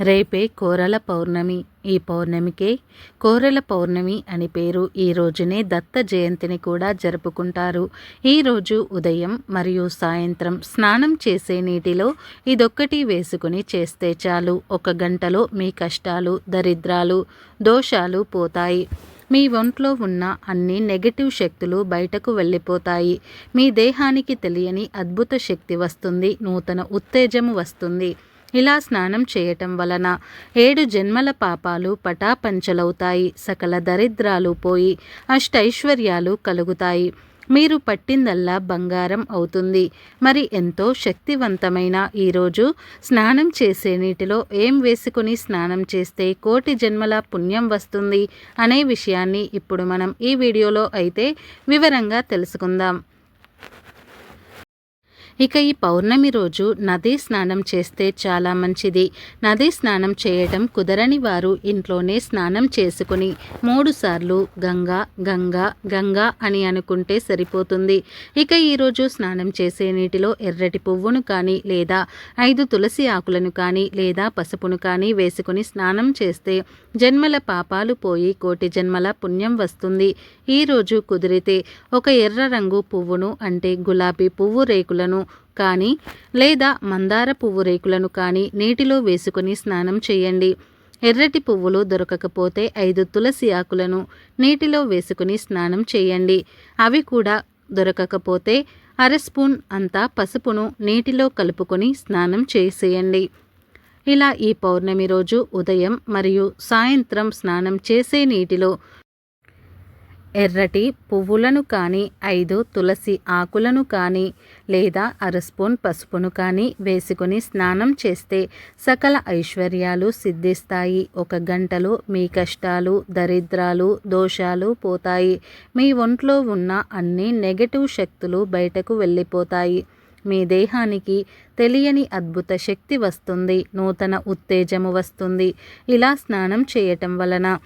రేపే కోరల పౌర్ణమి. ఈ పౌర్ణమికే కోరల పౌర్ణమి అని పేరు ఈ రోజునే దత్త జయంతిని కూడా జరుపుకుంటారు. ఈరోజు ఉదయం మరియు సాయంత్రం స్నానం చేసే నీటిలో ఇదొక్కటి వేసుకుని చేస్తే చాలు. ఒక గంటలో మీ కష్టాలు దరిద్రాలు దోషాలు పోతాయి. మీ ఒంట్లో ఉన్న అన్ని నెగటివ్ శక్తులు బయటకు వెళ్ళిపోతాయి. మీ దేహానికి తెలియని అద్భుత శక్తి వస్తుంది. నూతన ఉత్తేజము వస్తుంది. ఇలా స్నానం చేయటం వలన ఏడు జన్మల పాపాలు పటాపంచలవుతాయి సకల దరిద్రాలు పోయి అష్టైశ్వర్యాలు కలుగుతాయి. మీరు పట్టిందల్లా బంగారం అవుతుంది. మరి ఎంతో శక్తివంతమైన ఈరోజు స్నానం చేసే నీటిలో ఏం వేసుకుని స్నానం చేస్తే కోటి జన్మల పుణ్యం వస్తుంది అనే విషయాన్ని ఇప్పుడు మనం ఈ వీడియోలో అయితే వివరంగా తెలుసుకుందాం. ఇక ఈ పౌర్ణమి రోజు నదీ స్నానం చేస్తే చాలా మంచిది. నదీ స్నానం చేయటం కుదరని వారు ఇంట్లోనే స్నానం చేసుకుని మూడుసార్లు గంగా గంగా గంగా అని అనుకుంటే సరిపోతుంది. ఇక ఈరోజు స్నానం చేసే నీటిలో ఎర్రటి పువ్వును కానీ లేదా ఐదు తులసి ఆకులను కానీ లేదా పసుపును కానీ వేసుకుని స్నానం చేస్తే జన్మల పాపాలు పోయి కోటి జన్మల పుణ్యం వస్తుంది. ఈరోజు కుదిరితే ఒక ఎర్ర రంగు పువ్వును అంటే గులాబీ పువ్వు రేకులను కానీ లేదా మందార పువ్వు రేకులను కానీ నీటిలో వేసుకుని స్నానం చేయండి. ఎర్రటి పువ్వులు దొరకకపోతే ఐదు తులసి ఆకులను నీటిలో వేసుకుని స్నానం చేయండి. అవి కూడా దొరకకపోతే అర స్పూన్ అంతా పసుపును నీటిలో కలుపుకొని స్నానం చేసేయండి. ఇలా ఈ పౌర్ణమి రోజు ఉదయం మరియు సాయంత్రం స్నానం చేసే నీటిలో ఎర్రటి పువ్వులను కానీ ఐదు తులసి ఆకులను కానీ లేదా అర స్పూన్ పసుపును కానీ వేసుకుని స్నానం చేస్తే సకల ఐశ్వర్యాలు సిద్ధిస్తాయి. ఒక గంటలో మీ కష్టాలు దరిద్రాలు దోషాలు పోతాయి. మీ ఒంట్లో ఉన్న అన్ని నెగటివ్ శక్తులు బయటకు వెళ్ళిపోతాయి. మీ దేహానికి తెలియని అద్భుత శక్తి వస్తుంది. నూతన ఉత్తేజము వస్తుంది. ఇలా స్నానం చేయటం వలన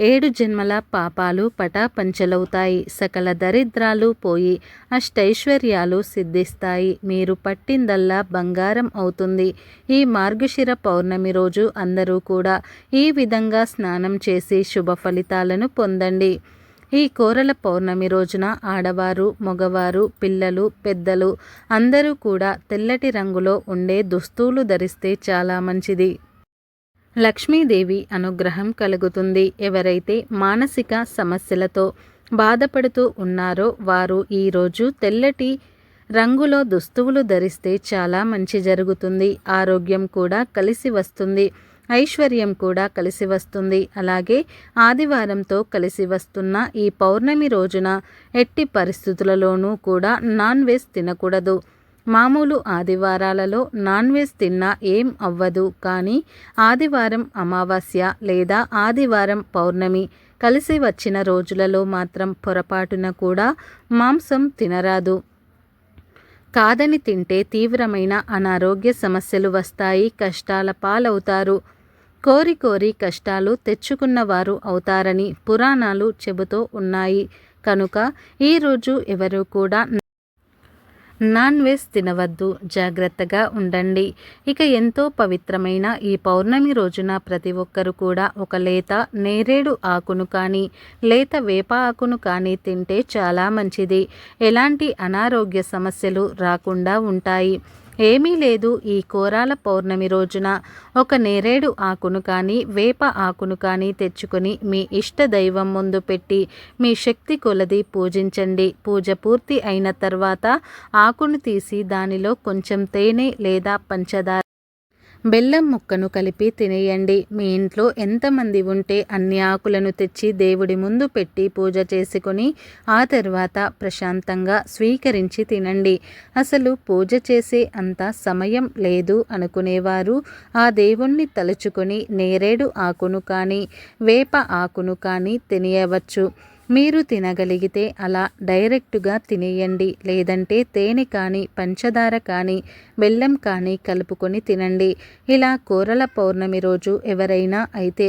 ఏడు జన్మల పాపాలు పటాపంచలవుతాయి. సకల దరిద్రాలు పోయి అష్టైశ్వర్యాలు సిద్ధిస్తాయి. మీరు పట్టిందల్లా బంగారం అవుతుంది. ఈ మార్గశిర పౌర్ణమి రోజు అందరూ కూడా ఈ విధంగా స్నానం చేసి శుభ ఫలితాలను పొందండి. ఈ కోరల పౌర్ణమి రోజున ఆడవారు మగవారు పిల్లలు పెద్దలు అందరూ కూడా తెల్లటి రంగులో ఉండే దుస్తులు ధరిస్తే చాలా మంచిది. లక్ష్మీదేవి అనుగ్రహం కలుగుతుంది. ఎవరైతే మానసిక సమస్యలతో బాధపడుతూ ఉన్నారో వారు ఈరోజు తెల్లటి రంగులో దుస్తువులు ధరిస్తే చాలా మంచి జరుగుతుంది. ఆరోగ్యం కూడా కలిసి వస్తుంది. ఐశ్వర్యం కూడా కలిసి వస్తుంది. అలాగే ఆదివారంతో కలిసి వస్తున్న ఈ పౌర్ణమి రోజున ఎట్టి పరిస్థితులలోనూ కూడా నాన్ వెజ్ తినకూడదు. మామూలు ఆదివారాలలో నాన్ వెజ్ తిన్నా ఏం అవ్వదు కానీ ఆదివారం అమావాస్య లేదా ఆదివారం పౌర్ణమి కలిసి వచ్చిన రోజులలో మాత్రం పొరపాటున కూడా మాంసం తినరాదు. కాదని తింటే తీవ్రమైన అనారోగ్య సమస్యలు వస్తాయి కష్టాల పాలవుతారు. కోరి కోరి కష్టాలు తెచ్చుకున్నవారు అవుతారని పురాణాలు చెబుతూ ఉన్నాయి. కనుక ఈరోజు ఎవరు కూడా నాన్ వెజ్ తినవద్దు జాగ్రత్తగా ఉండండి. ఇక ఎంతో పవిత్రమైన ఈ పౌర్ణమి రోజున ప్రతి ఒక్కరు కూడా ఒక లేత నేరేడు ఆకును కానీ లేత వేప ఆకును కానీ తింటే చాలా మంచిది. ఎలాంటి అనారోగ్య సమస్యలు రాకుండా ఉంటాయి. ఏమీ లేదు ఈ కోరాల పౌర్ణమి రోజున. ఒక నేరేడు ఆకును కానీ వేప ఆకును కానీ తెచ్చుకొని మీ ఇష్ట దైవం ముందు పెట్టి మీ శక్తి కొలది పూజించండి. పూజ పూర్తి అయిన తర్వాత ఆకును తీసి దానిలో కొంచెం తేనె లేదా పంచదార బెల్లం ముక్కను కలిపి తినేయండి. మీ ఇంట్లో ఎంతమంది ఉంటే అన్ని ఆకులను తెచ్చి దేవుడి ముందు పెట్టి పూజ చేసుకొని ఆ తర్వాత ప్రశాంతంగా స్వీకరించి తినండి. అసలు పూజ చేసే అంత సమయం లేదు అనుకునేవారు. ఆ దేవుణ్ణి తలుచుకొని నేరేడు ఆకును కానీ వేప ఆకును కానీ తినేయవచ్చు. మీరు తినగలిగితే అలా డైరెక్టుగా తినేయండి. లేదంటే తేనె కానీ పంచదార కానీ బెల్లం కానీ కలుపుకొని తినండి. ఇలా కూరల పౌర్ణమి రోజు ఎవరైనా అయితే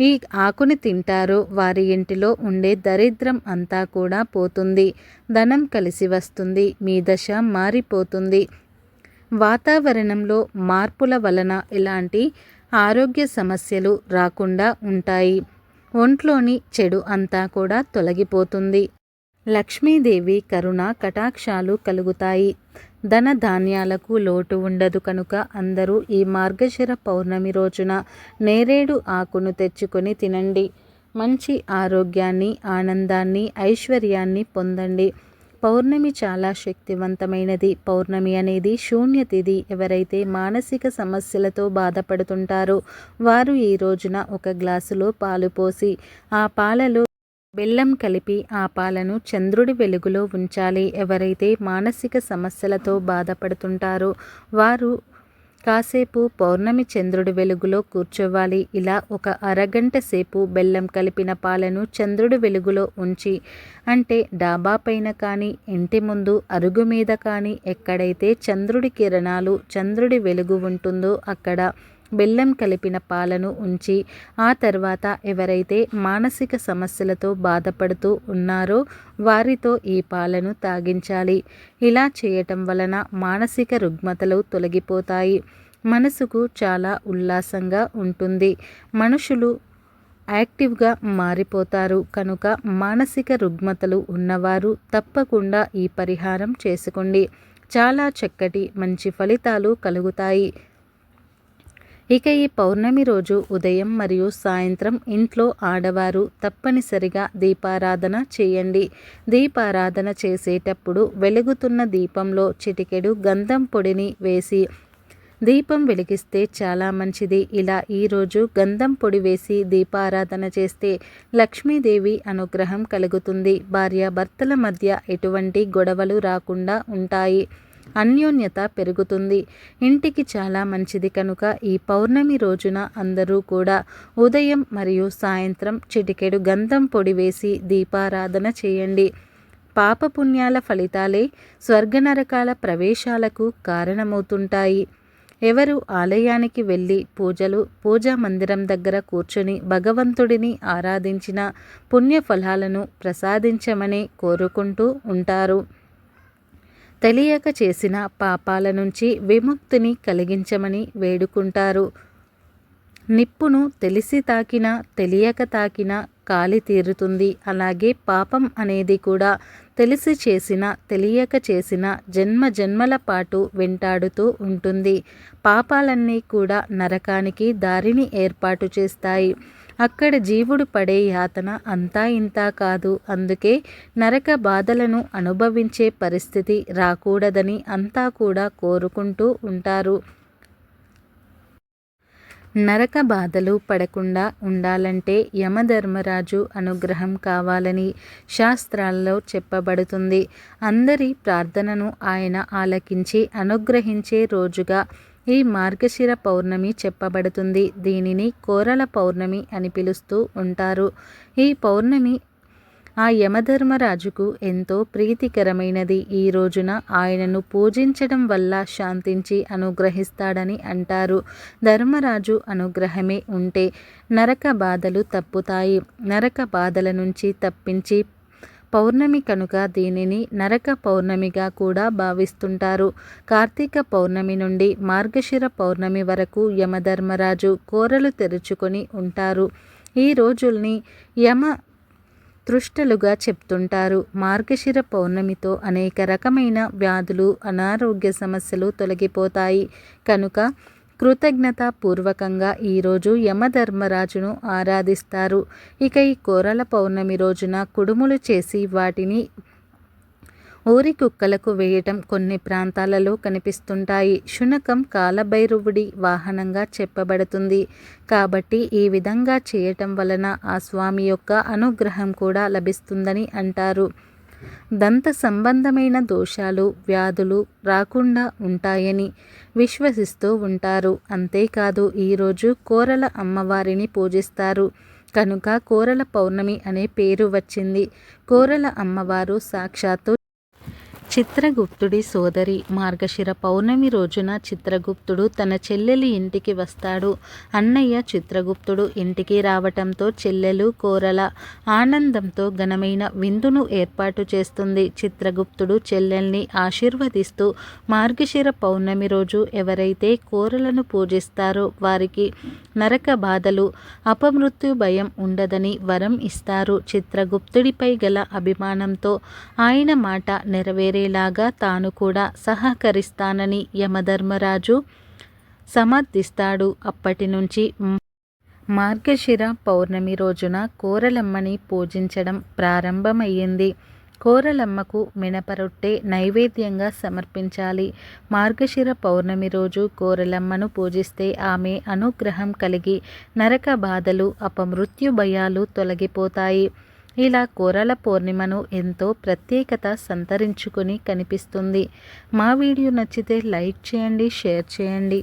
ఈ ఆకుని తింటారో. వారి ఇంటిలో ఉండే దరిద్రం అంతా కూడా పోతుంది. ధనం కలిసి వస్తుంది. మీ దశ మారిపోతుంది. వాతావరణంలో మార్పుల వలన ఇలాంటి ఆరోగ్య సమస్యలు రాకుండా ఉంటాయి. ఒంట్లోని చెడు అంతా కూడా తొలగిపోతుంది. లక్ష్మీదేవి కరుణ కటాక్షాలు కలుగుతాయి. ధన ధాన్యాలకు లోటు ఉండదు కనుక అందరూ ఈ మార్గశిర పౌర్ణమి రోజున నేరేడు ఆకును తెచ్చుకొని తినండి. మంచి ఆరోగ్యాన్ని ఆనందాన్ని ఐశ్వర్యాన్ని పొందండి. పౌర్ణమి చాలా శక్తివంతమైనది. పౌర్ణమి అనేది శూన్యతిథి. ఎవరైతే మానసిక సమస్యలతో బాధపడుతుంటారో వారు ఈ రోజున ఒక గ్లాసులో పాలు పోసి ఆ పాలలో బెల్లం కలిపి ఆ పాలను చంద్రుడి వెలుగులో ఉంచాలి. ఎవరైతే మానసిక సమస్యలతో బాధపడుతుంటారో వారు కాసేపు పౌర్ణమి చంద్రుడి వెలుగులో కూర్చోవాలి. ఇలా ఒక అరగంట సేపు బెల్లం కలిపిన పాలను చంద్రుడి వెలుగులో ఉంచి అంటే డాబా పైన కానీ ఇంటి ముందు అరుగు మీద కానీ ఎక్కడైతే చంద్రుడి కిరణాలు చంద్రుడి వెలుగు ఉంటుందో అక్కడ బెల్లం కలిపిన పాలను ఉంచి ఆ తర్వాత ఎవరైతే మానసిక సమస్యలతో బాధపడుతూ ఉన్నారో వారితో ఈ పాలను తాగించాలి. ఇలా చేయటం వలన మానసిక రుగ్మతలు తొలగిపోతాయి. మనసుకు చాలా ఉల్లాసంగా ఉంటుంది. మనుషులు యాక్టివ్గా మారిపోతారు. కనుక మానసిక రుగ్మతలు ఉన్నవారు తప్పకుండా ఈ పరిహారం చేసుకోండి. చాలా చక్కటి మంచి ఫలితాలు కలుగుతాయి. ఇక ఈ పౌర్ణమి రోజు ఉదయం మరియు సాయంత్రం ఇంట్లో ఆడవారు తప్పనిసరిగా దీపారాధన చేయండి. దీపారాధన చేసేటప్పుడు వెలుగుతున్న దీపంలో చిటికెడు గంధం పొడిని వేసి దీపం వెలిగిస్తే చాలా మంచిది. ఇలా ఈరోజు గంధం పొడి వేసి దీపారాధన చేస్తే లక్ష్మీదేవి అనుగ్రహం కలుగుతుంది. భార్యాభర్తల మధ్య ఎటువంటి గొడవలు రాకుండా ఉంటాయి. అన్యోన్యత పెరుగుతుంది. ఇంటికి చాలా మంచిది కనుక ఈ పౌర్ణమి రోజున అందరూ కూడా ఉదయం మరియు సాయంత్రం చిటికెడు గంధం పొడి వేసి దీపారాధన చేయండి. పాపపుణ్యాల ఫలితాలే స్వర్గనరకాల ప్రవేశాలకు కారణమవుతుంటాయి. ఎవరు ఆలయానికి వెళ్ళి పూజలు పూజా మందిరం దగ్గర కూర్చొని భగవంతుడిని ఆరాధించిన పుణ్యఫలాలను ప్రసాదించమని కోరుకుంటూ ఉంటారు. తెలియక చేసిన పాపాల నుంచి విముక్తిని కలిగించమని వేడుకుంటారు. నిప్పును తెలిసి తాకినా తెలియక తాకినా కాలి తీరుతుంది. అలాగే పాపం అనేది కూడా తెలిసి చేసిన తెలియక చేసిన జన్మ జన్మల పాటు వెంటాడుతూ ఉంటుంది. పాపాలన్నీ కూడా నరకానికి దారిని ఏర్పాటు చేస్తాయి. అక్కడ జీవుడు పడే యాతన అంతా ఇంతా కాదు. అందుకే నరక బాధలను అనుభవించే పరిస్థితి రాకూడదని అంతా కూడా కోరుకుంటూ ఉంటారు. నరక బాధలు పడకుండా ఉండాలంటే యమధర్మరాజు అనుగ్రహం కావాలని శాస్త్రాల్లో చెప్పబడుతుంది. అందరి ప్రార్థనను ఆయన ఆలకించి అనుగ్రహించే రోజుగా ఈ మార్గశిర పౌర్ణమి చెప్పబడుతుంది. దీనిని కోరల పౌర్ణమి అని పిలుస్తూ ఉంటారు. ఈ పౌర్ణమి ఆ యమధర్మరాజుకు ఎంతో ప్రీతికరమైనది. ఈ రోజున ఆయనను పూజించడం వల్ల శాంతించి అనుగ్రహిస్తాడని అంటారు. ధర్మరాజు అనుగ్రహమే ఉంటే నరక బాధలు తప్పుతాయి. నరక బాధల నుంచి తప్పించి పౌర్ణమి కనుక దీనిని నరక పౌర్ణమిగా కూడా భావిస్తుంటారు. కార్తీక పౌర్ణమి నుండి మార్గశిర పౌర్ణమి వరకు యమధర్మరాజు కోరలు తెరుచుకొని ఉంటారు. ఈ రోజుల్ని యమ తృష్టలుగా చెప్తుంటారు. మార్గశిర పౌర్ణమితో అనేక రకమైన వ్యాధులు అనారోగ్య సమస్యలు తొలగిపోతాయి. కనుక కృతజ్ఞతాపూర్వకంగా ఈరోజు యమధర్మరాజును ఆరాధిస్తారు. ఇక ఈ కోరల పౌర్ణమి రోజున కుడుములు చేసి వాటిని ఊరి కుక్కలకు వేయటం కొన్ని ప్రాంతాలలో కనిపిస్తుంటాయి. శునకం కాలభైరవుడి వాహనంగా చెప్పబడుతుంది. కాబట్టి ఈ విధంగా చేయటం వలన ఆ స్వామి యొక్క అనుగ్రహం కూడా లభిస్తుందని అంటారు. దంత సంబంధమైన దోషాలు వ్యాధులు రాకుండా ఉంటాయని విశ్వసిస్తూ ఉంటారు. అంతేకాదు ఈరోజు కోరల అమ్మవారిని పూజిస్తారు. కనుక కోరల పౌర్ణమి అనే పేరు వచ్చింది. కోరల అమ్మవారు సాక్షాత్తు చిత్రగుప్తుడి సోదరి మార్గశిర పౌర్ణమి రోజున చిత్రగుప్తుడు తన చెల్లెలి ఇంటికి వస్తాడు. అన్నయ్య చిత్రగుప్తుడు ఇంటికి రావటంతో చెల్లెలు కోరల ఆనందంతో ఘనమైన విందును ఏర్పాటు చేస్తుంది. చిత్రగుప్తుడు చెల్లెల్ని ఆశీర్వదిస్తూ మార్గశిర పౌర్ణమి రోజు ఎవరైతే కోరలను పూజిస్తారో వారికి నరక బాధలు అపమృత్యు భయం ఉండదని వరం ఇస్తారు. చిత్రగుప్తుడిపై గల అభిమానంతో ఆయన మాట చేసేలాగా తాను కూడా సహకరిస్తానని యమధర్మరాజు సమర్థిస్తాడు. అప్పటి నుంచి మార్గశిర పౌర్ణమి రోజున కోరలమ్మని పూజించడం ప్రారంభమయ్యింది. కోరలమ్మకు మినపరొట్టె నైవేద్యంగా సమర్పించాలి. మార్గశిర పౌర్ణమి రోజు కోరలమ్మను పూజిస్తే ఆమె అనుగ్రహం కలిగి నరక బాధలు అపమృత్యు భయాలు తొలగిపోతాయి. ఇలా కూరల పూర్ణిమను ఎంతో ప్రత్యేకత సంతరించుకొని కనిపిస్తుంది. మా వీడియో నచ్చితే లైక్ చేయండి షేర్ చేయండి.